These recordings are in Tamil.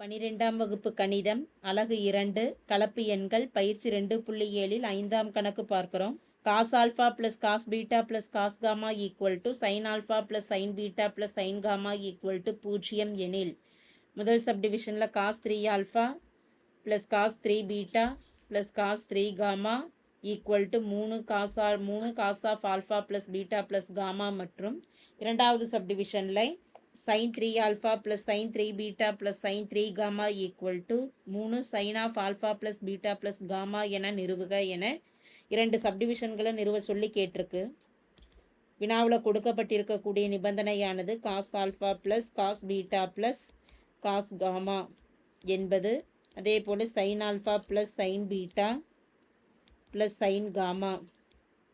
பனிரெண்டாம் வகுப்பு கணிதம் அலகு இரண்டு கலப்பு எண்கள் பயிற்சி ரெண்டு புள்ளி ஏழில் ஐந்தாம் கணக்கு பார்க்குறோம். Cos alpha plus cos beta plus cos gamma equal to sine alpha plus sine beta plus sine gamma equal to பூஜ்ஜியம் எனில் முதல் சப்டிவிஷனில் cos three alpha plus cos three beta plus cos three gamma equal to மூணு காசா மூணு cos of alpha plus beta plus gamma மற்றும் இரண்டாவது சப்டிவிஷனில் sine three alpha plus sine three beta plus sine three gamma equal to மூணு sine of alpha plus beta plus gamma என நிறுவுக என இரண்டு சப்டிவிஷன்களை நிறுவ சொல்லி கேட்டிருக்கு. வினாவில் கொடுக்கப்பட்டிருக்கக்கூடிய நிபந்தனையானது cos alpha plus cos beta plus cos gamma என்பது அதே போல் sine alpha plus sine beta plus sine gamma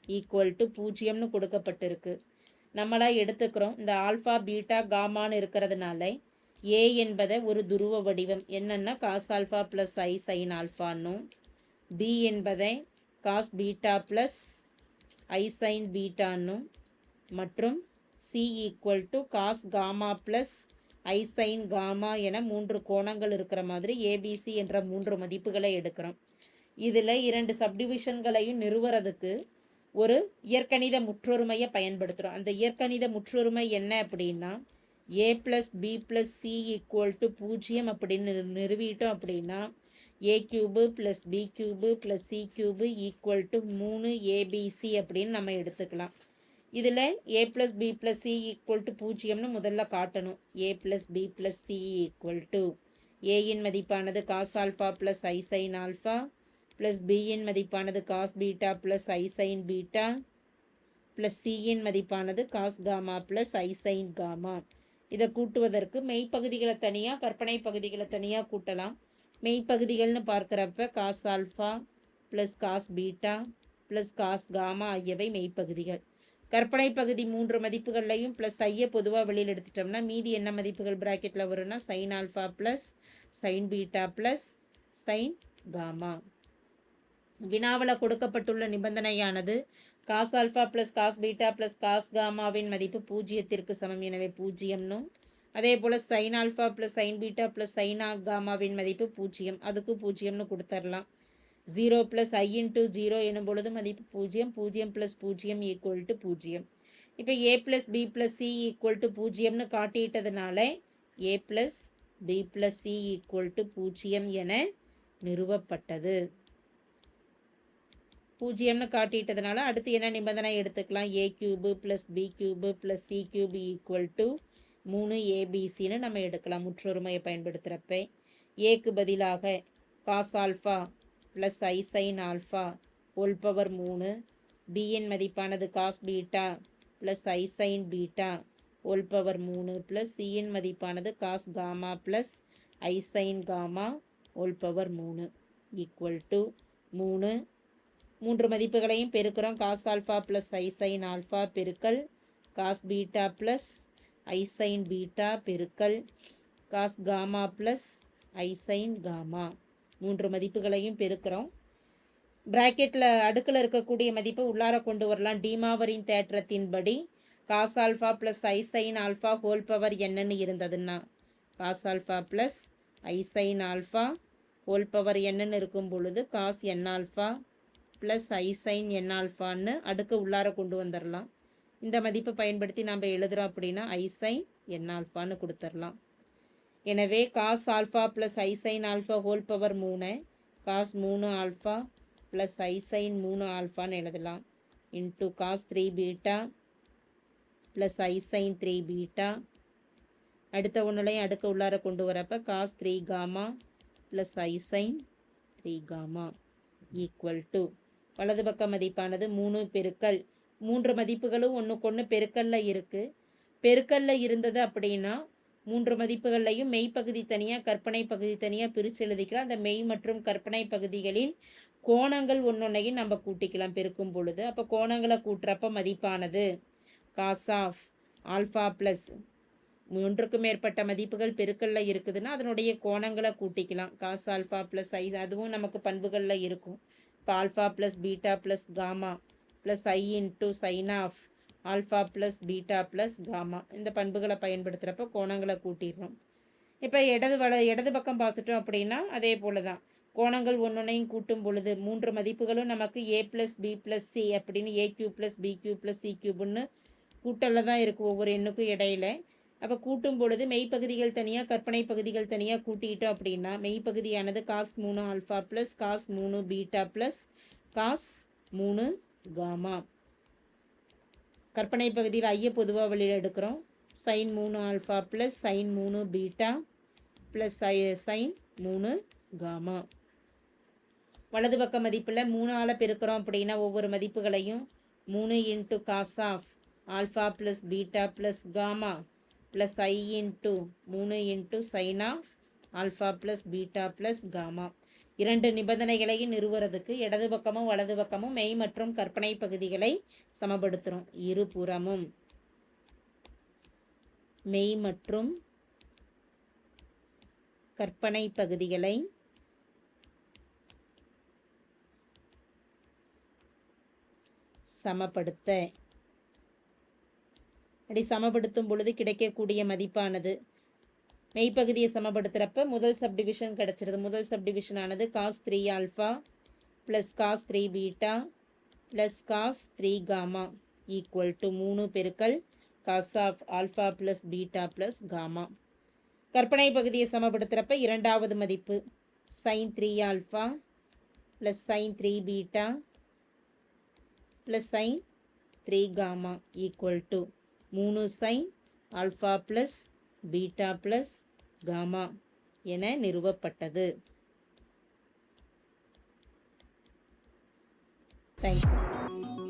equal to பூஜ்ஜியம்னு கொடுக்கப்பட்டிருக்கு. நம்மளாக எடுத்துக்கிறோம். இந்த ஆல்ஃபா பீட்டா காமான்னு இருக்கிறதுனால ஏ என்பதை ஒரு துருவ வடிவம். என்னென்னா cos alpha plus I sine ஆல்ஃபான்னும் B என்பதை cos beta plus I sine பீட்டான்னும் மற்றும் C equal to cos gamma plus I sine gamma என மூன்று கோணங்கள் இருக்கிற மாதிரி ஏபிசி என்ற மூன்று மதிப்புகளை எடுக்கிறோம். இதில் இரண்டு சப்டிவிஷன்களையும் நிறுவறதுக்கு ஒரு இயற்கணித முற்றொருமையை பயன்படுத்துகிறோம் அந்த இயற்கணித முற்றொருமை என்ன அப்படின்னா A plus B plus C equal to பூஜ்ஜியம் அப்படின்னு நிறுவிட்டோம் அப்படின்னா A cube plus B cube plus C cube equal to மூணு ஏபிசி அப்படின்னு நம்ம எடுத்துக்கலாம். இதில் A plus B plus C equal to பூஜ்ஜியம்னு முதல்ல காட்டணும். A plus B plus C equal to ஏயின் மதிப்பானது cos alpha plus I sine alpha plus பியின் மதிப்பானது cos beta plus I sine beta plus சியின் மதிப்பானது cos gamma plus I sine gamma இதை கூட்டுவதற்கு மெய்ப்பகுதிகளை தனியாக கற்பனை பகுதிகளை தனியாக கூட்டலாம். மெய்ப்பகுதிகள்னு பார்க்குறப்ப cos alpha plus cos beta plus cos gamma ஆகியவை மெய்ப்பகுதிகள். கற்பனை பகுதி மூன்று மதிப்புகள்லையும் ப்ளஸ் ஐயை பொதுவாக வெளியில் எடுத்துட்டோம்னா மீதி என்ன மதிப்புகள் ப்ராக்கெட்டில் வரும்னா sine alpha plus sine beta plus sine gamma வினாவில் கொடுக்கப்பட்டுள்ள நிபந்தனையானது cos alpha plus cos beta plus cos காமாவின் மதிப்பு பூஜ்ஜியத்திற்கு சமம். எனவே பூஜ்ஜியம்னும் அதே போல் sine alpha plus sine beta plus China காமாவின் மதிப்பு பூஜ்ஜியம். அதுக்கு பூஜ்ஜியம்னு கொடுத்துர்லாம். Zero plus I into zero எனும் பொழுது மதிப்பு பூஜ்ஜியம். பூஜ்ஜியம் ப்ளஸ் பூஜ்ஜியம் ஈக்குவல் டு பூஜ்ஜியம். இப்போ A plus B plus C equal to பூஜ்ஜியம்னு காட்டிட்டதுனால A plus B plus C equal to பூஜ்ஜியம் என நிறுவப்பட்டது. பூஜ்ஜியம்னு காட்டிட்டதுனால அடுத்து என்ன நிபந்தனை எடுத்துக்கலாம்? A cube plus B cube plus C cube equal to மூணு ஏபிசின்னு நம்ம எடுக்கலாம். முற்றொருமையை பயன்படுத்துகிறப்ப ஏக்கு பதிலாக cos alpha plus I sine alpha whole power மூணு. பியின் மதிப்பானது cos beta plus I sine beta whole power மூணு ப்ளஸ் சியின் மதிப்பானது cos gamma plus I sine gamma whole power மூணு ஈக்குவல் டு மூணு. மூன்று மதிப்புகளையும் பெருக்கிறோம். Cos alpha plus I sine alpha பெருக்கல். Cos beta plus I sine beta பெருக்கல். Cos gamma plus I sine gamma மூன்று மதிப்புகளையும் பெருக்கிறோம். பிராக்கெட்டில் அடுக்கில் இருக்கக்கூடிய மதிப்பை உள்ளார கொண்டு வரலாம். டீமாவரின் தேற்றத்தின்படி cos alpha plus I sine alpha whole power என்னன்னு இருந்ததுன்னா cos alpha plus I sine alpha whole power என்னன்னு இருக்கும் பொழுது cos N alpha plus I sine N ஆல்ஃபான்னு அடுக்கு உள்ளார கொண்டு வந்துடலாம் இந்த மதிப்பை பயன்படுத்தி நம்ம எழுதுகிறோம் அப்படின்னா ஐ சைன் என் ஆல்ஃபான்னு கொடுத்துடலாம் எனவே cos alpha plus I sine alpha whole power மூணு காஸ் மூணு ஆல்ஃபா ப்ளஸ் ஐ சைன் மூணு ஆல்ஃபான்னு எழுதலாம். Into cos three beta plus I sine three beta அடுத்த ஒன்றுலையும் அடுக்க உள்ளார கொண்டு வரப்போ cos three gamma plus I sine three gamma equal to வலது பக்க மதிப்பானது மூணு பெருக்கல். மூன்று மதிப்புகளும் ஒன்றுக்கு ஒன்று பெருக்கல்ல இருக்குது பெருக்கல்ல இருந்தது அப்படின்னா மூன்று மதிப்புகள்லையும் மெய்ப்பகுதி தனியாக கற்பனை பகுதி தனியாக பிரித்து எழுதிக்கலாம். அந்த மெய் மற்றும் கற்பனை பகுதிகளின் கோணங்கள் ஒன்றொன்னையும் நம்ம கூட்டிக்கலாம் பெருக்கும் பொழுது. அப்போ கோணங்களை கூட்டுறப்ப மதிப்பானது காஸ் ஆஃப் ஆல்ஃபா ப்ளஸ் ஒன்றுக்கு மேற்பட்ட மதிப்புகள் பெருக்கல்ல இருக்குதுன்னா அதனுடைய கோணங்களை கூட்டிக்கலாம். காஸ் ஆல்ஃபா ப்ளஸ் ஐ அதுவும் நமக்கு பண்புகளில் இருக்கும். இப்போ alpha plus beta plus gamma plus I into sine of alpha plus beta plus gamma இந்த பண்புகளை பயன்படுத்துகிறப்ப கோணங்களை கூட்டிடுறோம் இப்போ இடது வல இடது பக்கம் பார்த்துட்டோம் அப்படின்னா அதே போல தான் கோணங்கள் ஒன்றொன்னையும் கூட்டும் பொழுது மூன்று மதிப்புகளும் நமக்கு A plus B plus C அப்படின்னு A cube plus B cube plus C கியூப்னு கூட்டலில் தான் இருக்குது ஒவ்வொரு எண்ணுக்கும் இடையில. அப்போ கூட்டும் பொழுது மெய்ப்பகுதிகள் தனியாக கற்பனை பகுதிகள் தனியாக கூட்டிட்டோம் அப்படின்னா மெய்ப்பகுதியானது காஸ் மூணு ஆல்ஃபா ப்ளஸ் காஸ் மூணு பீட்டா ப்ளஸ் காஸ் மூணு காமா கற்பனை பகுதியில் ஐய பொதுவாக வழியில் எடுக்கிறோம். சைன் மூணு ஆல்ஃபா ப்ளஸ் சைன் மூணு பீட்டா ப்ளஸ் சைன் மூணு காமா வலது பக்க மதிப்பில் மூணால் பெருக்கிறோம் அப்படின்னா ஒவ்வொரு மதிப்புகளையும் மூணு into cos of alpha plus beta plus gamma plus I into மூணு into sine of alpha plus beta plus gamma இரண்டு நிபந்தனைகளையும் நிறுவுறதுக்கு இடது பக்கமும் வலது பக்கமும் மெய் மற்றும் கற்பனை பகுதிகளை சமப்படுத்துகிறோம் இருபுறமும். மெய் மற்றும் கற்பனை பகுதிகளை சமப்படுத்த. அப்படி சமப்படுத்தும் பொழுது கிடைக்கக்கூடிய மதிப்பானது. மெய்ப்பகுதியை சமப்படுத்துகிறப்ப முதல் சப்டிவிஷன் கிடச்சிருது. முதல் சப்டிவிஷன் ஆனது cos three alpha plus cos three beta plus cos three gamma equal to மூணு பெருக்கல் cos of alpha plus beta plus gamma கற்பனை பகுதியை சமப்படுத்துகிறப்ப இரண்டாவது மதிப்பு sine three alpha plus sine three beta plus sine three gamma equal to மூணு sine alpha plus beta plus gamma என நிறுவப்பட்டது. Thank you